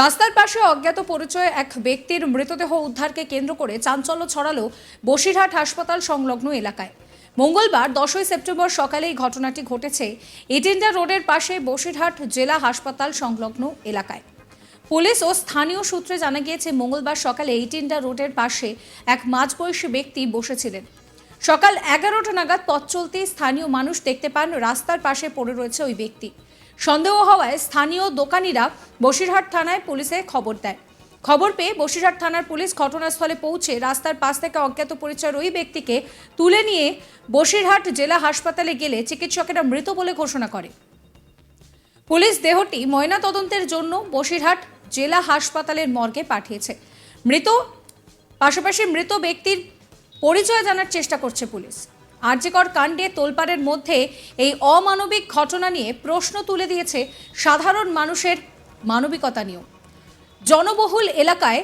রাস্তার পাশে অজ্ঞাত পরিচয়ে এক ব্যক্তির মৃতদেহ উদ্ধারকে কেন্দ্র করে চাঞ্চল্য ছড়ালো বসিরহাট হাসপাতাল সংলগ্ন এলাকায়। মঙ্গলবার দশই সেপ্টেম্বর সকালে এই ঘটনাটি ঘটেছে ইটিন্ডা রোডের পাশে বসিরহাট জেলা হাসপাতাল সংলগ্ন এলাকায়। পুলিশ ও স্থানীয় সূত্রে জানা গিয়েছে, মঙ্গলবার সকালে এইটিন্ডা রোডের পাশে এক মাঝবয়সী ব্যক্তি বসেছিলেন। সকাল এগারোটা নাগাদ পথ চলতে স্থানীয় মানুষ দেখতে পান, রাস্তার পাশে পড়ে রয়েছে ওই ব্যক্তি। সন্দেহ হওয়ায় স্থানীয় দোকানিরা বসিরহাট থানায় পুলিশে খবর দেয়। খবর পেয়ে বসিরহাট থানার পুলিশ ঘটনাস্থলে পৌঁছে রাস্তার পাশ থেকে অজ্ঞাত পরিচয়ের ওই ব্যক্তিকে তুলে নিয়ে বসিরহাট জেলা হাসপাতালে গেলে চিকিৎসকেরা মৃত বলে ঘোষণা করে। পুলিশ দেহটি ময়নাতদন্তের জন্য বসিরহাট জেলা হাসপাতালের মর্গে পাঠিয়েছে। মৃত, পাশাপাশি মৃত ব্যক্তির পরিচয় জানার চেষ্টা করছে পুলিশ। আর্যিকর কাণ্ডে তোলপাড়ের মধ্যে এই অমানবিক ঘটনা নিয়ে প্রশ্ন তুলে দিয়েছে সাধারণ মানুষের মানবিকতা নিয়েও। জনবহুল এলাকায়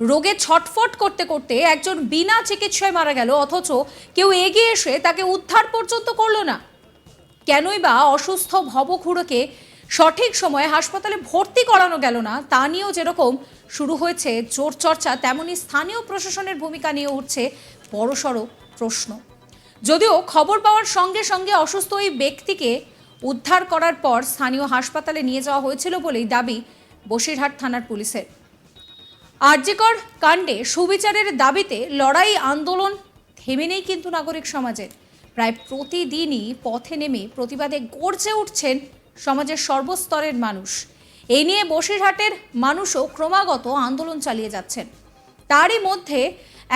রোগে ছটফট করতে করতে একজন বিনা চিকিৎসায় মারা গেল, অথচ কেউ এগিয়ে এসে তাকে উদ্ধার পর্যন্ত করল না। কেনই বা অসুস্থ ভবঘুড়োকে সঠিক সময়ে হাসপাতালে ভর্তি করানো গেল না, তা নিয়েও যেরকম শুরু হয়েছে জোর চর্চা, তেমনি স্থানীয় প্রশাসনের ভূমিকা নিয়ে উঠছে বড়সড় প্রশ্ন। যদিও খবর পাওয়ার সঙ্গে সঙ্গে অসুস্থ ওই ব্যক্তিকে উদ্ধার করার পর স্থানীয় হাসপাতালে নিয়ে যাওয়া হয়েছিল বলেই দাবি বসিরহাট থানার পুলিশের। আর্যিকর কাণ্ডে সুবিচারের দাবিতে লড়াই আন্দোলন থেমে নেই কিন্তু নাগরিক সমাজের। প্রায় প্রতিদিনই পথে নেমে প্রতিবাদে গর্জে উঠছেন সমাজের সর্বস্তরের মানুষ। এই নিয়ে বসিরহাটের মানুষও ক্রমাগত আন্দোলন চালিয়ে যাচ্ছেন। তারই মধ্যে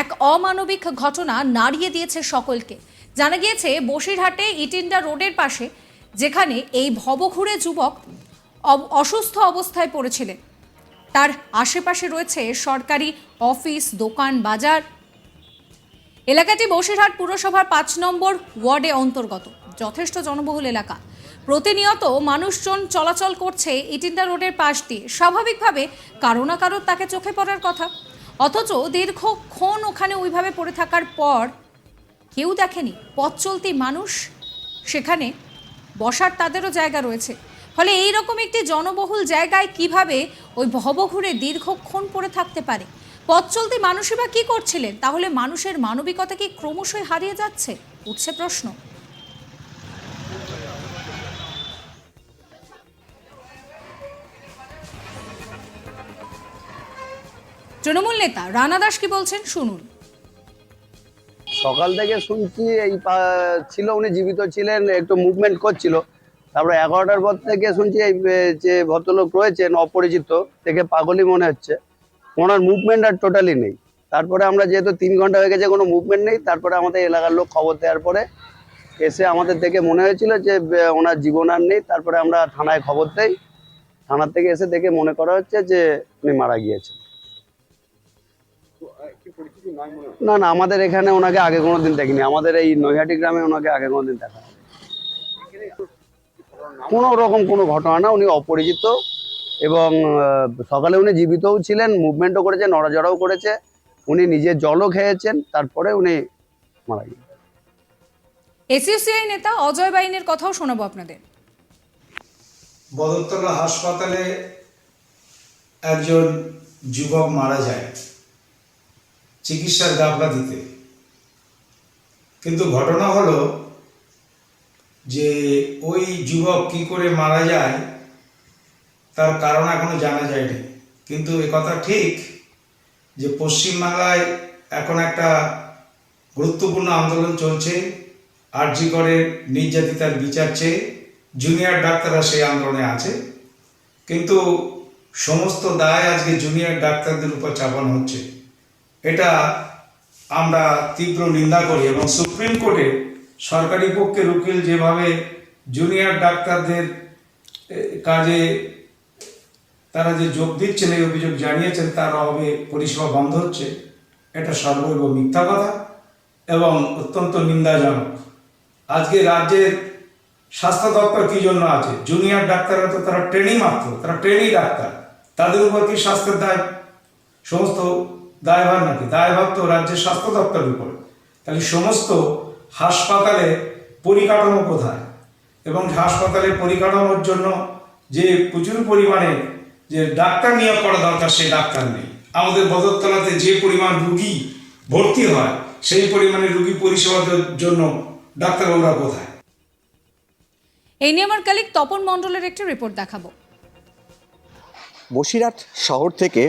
এক অমানবিক ঘটনা নাড়িয়ে দিয়েছে সকলকে। জানা গিয়েছে, বসিরহাটে ইটিন্ডা রোডের পাশে, যেখানে এই ভবঘুরে যুবক অসুস্থ অবস্থায় পড়েছিলেন। তার আশেপাশে রয়েছে সরকারি অফিস, দোকান, বাজার। এলাকাটি বসিরহাট পুরসভার পাঁচ নম্বর ওয়ার্ডে অন্তর্গত। যথেষ্ট জনবহুল এলাকা। প্রতিনিয়ত মানুষজন চলাচল করছে ইটিন্ডা রোডের পাশ দিয়ে। স্বাভাবিকভাবে কারও না কারোর তাকে চোখে পড়ার কথা। অথচ দীর্ঘক্ষণ ওখানে ওইভাবে পড়ে থাকার পর কেউ দেখেনি, পথ চলতি মানুষ সেখানে বসার তাদেরও জায়গা রয়েছে। ফলে এই রকম একটি জনবহুল জায়গায় কীভাবে ওই ভবঘুরে দীর্ঘক্ষণ পড়ে থাকতে পারে? পথ চলতি মানুষই বা কী করছিলেন? তাহলে মানুষের মানবিকতা কি ক্রমশই হারিয়ে যাচ্ছে? উঠছে প্রশ্ন। তৃণমূল নেতা রানা দাস কি বলছেন শুনুন। সকাল থেকে শুনছি এই ছিল উনি জীবিত ছিলেন, একটু মুভমেন্ট করছিল। তারপরে এগারোটার পর থেকে শুনছি এই যে ভদ্রলোক রয়েছেন, অপরিচিত থেকে পাগলই মনে হচ্ছে। ওনার মুভমেন্ট আর টোটালি নেই। তারপরে আমরা যেহেতু তিন ঘণ্টা হয়ে গেছে, কোনো মুভমেন্ট নেই, তারপরে আমাদের এলাকার লোক খবর দেওয়ার পরে এসে আমাদের দেখে মনে হয়েছিল যে ওনার জীবন আর নেই। তারপরে আমরা থানায় খবর দেই। থানার থেকে এসে দেখে মনে করা হচ্ছে যে, উনি মারা গিয়েছেন। না না আমাদের এখানে ওনাকে আগে কোনোদিন দেখিনি। আমাদের এই নৈহাটি গ্রামে ওনাকে আগে কোনোদিন দেখা কোনো রকম কোনো ঘটনা না উনি অপরিচিত এবং সকালে উনি জীবিতও ছিলেন মুভমেন্টও করেছে নড়াচড়াও করেছে। উনি নিজে জলও খেয়েছেন তারপরে উনি মারা গেছেন। এসইউসিআই নেতা অজয় বাইনের কথাও শোনাবো আপনাদের। বদরতলা হাসপাতালে একজন যুবক মারা যায়। চিকিৎসার গাফলাতিতে কিন্তু ঘটনা হলো যে ওই যুবক কি করে মারা যায়, তার কারণ এখনও জানা যায়নি। কিন্তু এ কথা ঠিক যে পশ্চিমবাংলায় এখন একটা গুরুত্বপূর্ণ আন্দোলন চলছে, আরজি করে নির্যাতিতার বিচার চেয়ে, জুনিয়র ডাক্তাররা সেই আন্দোলনে আছে। কিন্তু সমস্ত দায় আজকে জুনিয়র ডাক্তারদের উপর চাপানো হচ্ছে। এটা আমরা তীব্র নিন্দা করি এবং সুপ্রিম কোর্টে সরকারি পক্ষের উকিল যেভাবে জুনিয়র ডাক্তারদের কাজে তারা যে যোগ দিচ্ছেন এই অভিযোগ জানিয়েছেন, তার অভাবে পরিষেবা বন্ধ হচ্ছে, এটা সর্বৈব মিথ্যা কথা এবং অত্যন্ত নিন্দাজনক। আজকে রাজ্যের স্বাস্থ্য দপ্তর কি জন্য আছে? জুনিয়র ডাক্তাররা তো তারা ট্রেনিং মাত্র, তারা ট্রেনিং ডাক্তার, তাদের উপর কি স্বাস্থ্যের দায়? সমস্ত দায়ভার নাকি? দায়ভার তো রাজ্যের স্বাস্থ্য দপ্তরের উপর। তাহলে সমস্ত হাসপাতালে পরিকাঠামো কোথায়? এবং হাসপাতালে পরিকাঠামোর জন্য যে প্রচুর পরিমাণে যে ডাক্তার নিয়োগ করা দরকার সেই ডাক্তার নেই। আমাদের বদরতলাতে যে পরিমাণ রুগী ভর্তি হয় সেই পরিমাণে রুগী পরিষেবার জন্য ডাক্তারবাবুরা কোথায়? এই নিয়ে আমার কালিক তপন মণ্ডলের একটি রিপোর্ট দেখাবো। বসিরহাট শহর থেকে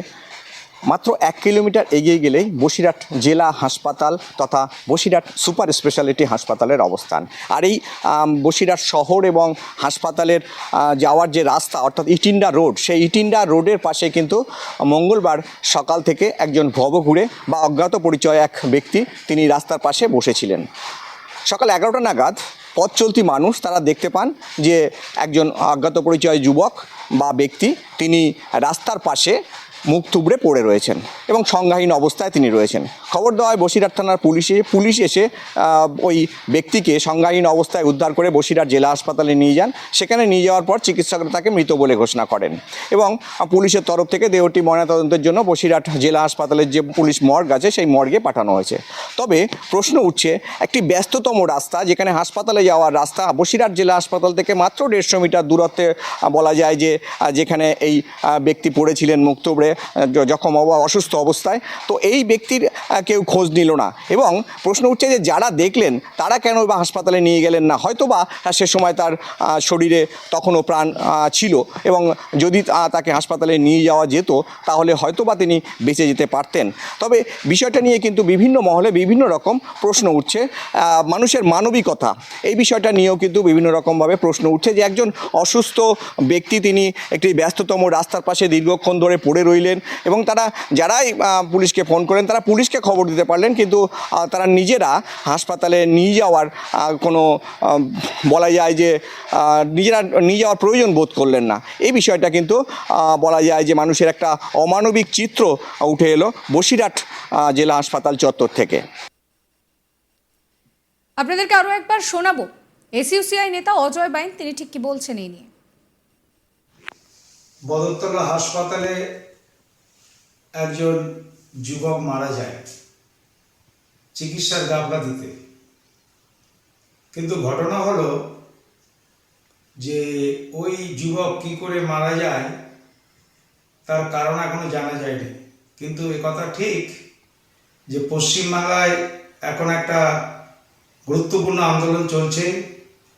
মাত্র এক কিলোমিটার এগিয়ে গেলেই বসিরহাট জেলা হাসপাতাল তথা বসিরহাট সুপার স্পেশালিটি হাসপাতালের অবস্থান। আর এই বসিরহাট শহর এবং হাসপাতালের যাওয়ার যে রাস্তা, অর্থাৎ ইটিন্ডা রোড, সেই ইটিন্ডা রোডের পাশে কিন্তু মঙ্গলবার সকাল থেকে একজন ভব ঘুরে বা অজ্ঞাত পরিচয় এক ব্যক্তি তিনি রাস্তার পাশে বসেছিলেন। সকাল এগারোটা নাগাদ পথ চলতি মানুষ তারা দেখতে পান যে একজন অজ্ঞাত পরিচয় যুবক বা ব্যক্তি, তিনি রাস্তার পাশে মুখ থুবড়ে পড়ে রয়েছেন এবং সংজ্ঞাহীন অবস্থায় তিনি রয়েছেন। খবর দেওয়া হয় বসিরহাট থানার পুলিশে, পুলিশ এসে ওই ব্যক্তিকে সংজ্ঞাহীন অবস্থায় উদ্ধার করে বসিরহাট জেলা হাসপাতালে নিয়ে যান। সেখানে নিয়ে যাওয়ার পর চিকিৎসকরা তাকে মৃত বলে ঘোষণা করেন এবং পুলিশের তরফ থেকে দেহটি ময়নাতদন্তের জন্য বসিরহাট জেলা হাসপাতালের যে পুলিশ মর্গ আছে, সেই মর্গে পাঠানো হয়েছে। তবে প্রশ্ন উঠছে, একটি ব্যস্ততম রাস্তা যেখানে হাসপাতালে যাওয়ার রাস্তা বসিরহাট জেলা হাসপাতাল থেকে মাত্র দেড়শো মিটার দূরত্বে বলা যায় যে যেখানে এই ব্যক্তি পড়েছিলেন মুক্তবরে জখম অব- অসুস্থ অবস্থায়, তো এই ব্যক্তির কেউ খোঁজ নিল না। এবং প্রশ্ন উঠছে যে যারা দেখলেন, তারা কেন বা হাসপাতালে নিয়ে গেলেন না? হয়তো বা সে সময় তার শরীরে তখনও প্রাণ ছিল। এবং যদি তাকে হাসপাতালে নিয়ে যাওয়া যেত, তাহলে হয়তো বা তিনি বেঁচে যেতে পারতেন। তবে বিষয়টা নিয়ে কিন্তু বিভিন্ন মহলে বিভিন্ন রকম প্রশ্ন উঠছে। মানুষের মানবিকতা, এই বিষয়টা নিয়েও কিন্তু বিভিন্ন রকমভাবে প্রশ্ন উঠছে যে একজন অসুস্থ ব্যক্তি তিনি একটি ব্যস্ততম রাস্তার পাশে দীর্ঘক্ষণ ধরে পড়ে রইলেন এবং তারা যারাই পুলিশকে ফোন করেন তারা পুলিশকে খবর দিতে পারলেন কিন্তু তারা নিজেরা হাসপাতালে নিয়ে যাওয়ার কোনো বলা যায় যে নিজেরা নিয়ে যাওয়ার প্রয়োজন বোধ করলেন না। এই বিষয়টা কিন্তু বলা যায় যে মানুষের একটা অমানবিক চিত্র উঠে এলো বসিরহাট জেলা হাসপাতাল চত্বর থেকে। আপনাদেরকে আরও একবার শোনাবো। এসইউসিআই নেতা অজয় বাইন তিনি ঠিক কি বলছেন এই নিয়ে? বদরতলা হাসপাতালে একজন যুবক মারা যায় চিকিৎসার গাফলাতিতে কিন্তু ঘটনা হলো যে ওই যুবক কি করে মারা যায় তার কারণ এখনও জানা যায়নি। কিন্তু এ কথা ঠিক যে পশ্চিমবাংলায় এখন একটা গুরুত্বপূর্ণ আন্দোলন চলছে,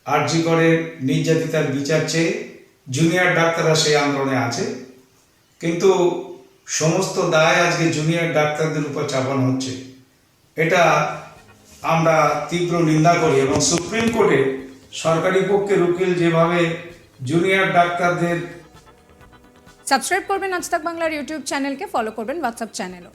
আরজি করে নির্যাতিতার বিচার চেয়ে, জুনিয়র ডাক্তাররা সেই আন্দোলনে আছে। কিন্তু সমস্ত দায় আজকে জুনিয়র ডাক্তারদের উপর চাপানো হচ্ছে। এটা আমরা তীব্র নিন্দা করি এবং সুপ্রিম কোর্টে সরকারি পক্ষের উকিল যেভাবে জুনিয়র ডাক্তারদের সাবস্ক্রাইব করবেন আজ বাংলার ইউটিউব চ্যানেলকে, ফলো করবেন হোয়াটসঅ্যাপ চ্যানেলও।